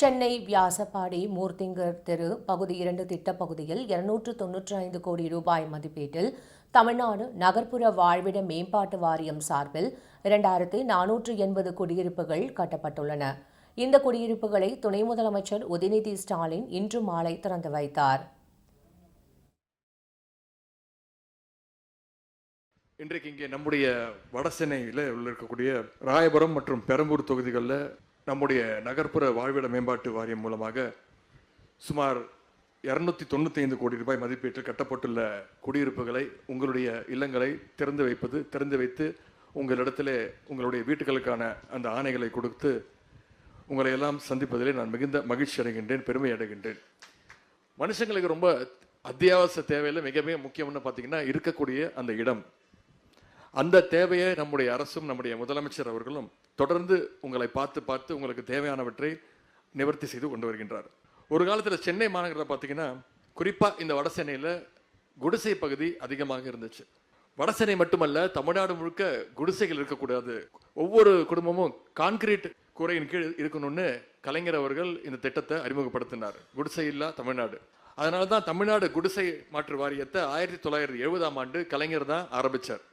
சென்னை வியாசப்பாடி மூர்த்திங்கர் தெரு பகுதி இரண்டு திட்டப்பகுதியில் இருநூற்று தொன்னூற்றி ஐந்து கோடி ரூபாய் மதிப்பீட்டில் தமிழ்நாடு நகர்ப்புற வாழ்விட மேம்பாட்டு வாரியம் சார்பில் இரண்டாயிரத்தி நானூற்று எண்பது குடியிருப்புகள் கட்டப்பட்டுள்ளன. இந்த குடியிருப்புகளை துணை முதலமைச்சர் உதயநிதி ஸ்டாலின் இன்று மாலை திறந்து வைத்தார். இன்றைக்கு இங்கே நம்முடைய வடசென்னையில் உள்ள இருக்கக்கூடிய ராயபுரம் மற்றும் பெரம்பூர் தொகுதிகளில் நம்முடைய நகர்ப்புற வாழ்விட மேம்பாட்டு வாரியம் மூலமாக சுமார் இரநூத்தி தொண்ணூற்றி ஐந்து கோடி ரூபாய் மதிப்பீட்டில் கட்டப்பட்டுள்ள குடியிருப்புகளை உங்களுடைய இல்லங்களை திறந்து வைப்பது திறந்து வைத்து உங்களிடத்திலே உங்களுடைய வீட்டுகளுக்கான அந்த ஆணைகளை கொடுத்து உங்களை எல்லாம் சந்திப்பதிலே நான் மிகுந்த மகிழ்ச்சி அடைகின்றேன் பெருமை அடைகின்றேன். மனுஷங்களுக்கு ரொம்ப அத்தியாவசிய தேவையில் மிக மிக முக்கியம்னு பார்த்தீங்கன்னா இருக்கக்கூடிய அந்த இடம். அந்த தேவையை நம்முடைய அரசும் நம்முடைய முதலமைச்சர் அவர்களும் தொடர்ந்து உங்களை பார்த்து பார்த்து உங்களுக்கு தேவையானவற்றை நிவர்த்தி செய்து கொண்டு வருகின்றார். ஒரு காலத்தில் சென்னை மாநகரில் பார்த்தீங்கன்னா குறிப்பாக இந்த வட சென்னையில் குடிசை பகுதி அதிகமாக இருந்துச்சு. வடசென்னை மட்டுமல்ல தமிழ்நாடு முழுக்க குடிசைகள் இருக்கக்கூடாது. ஒவ்வொரு குடும்பமும் கான்கிரீட் கூரையின் கீழ் இருக்கணும்னு கலைஞர் அவர்கள் இந்த திட்டத்தை அறிமுகப்படுத்தினார். குடிசை இல்லா தமிழ்நாடு. அதனால தான் தமிழ்நாடு குடிசை மாற்று வாரியத்தை ஆயிரத்தி தொள்ளாயிரத்தி எழுபதாம் ஆண்டு கலைஞர் தான் ஆரம்பித்தார்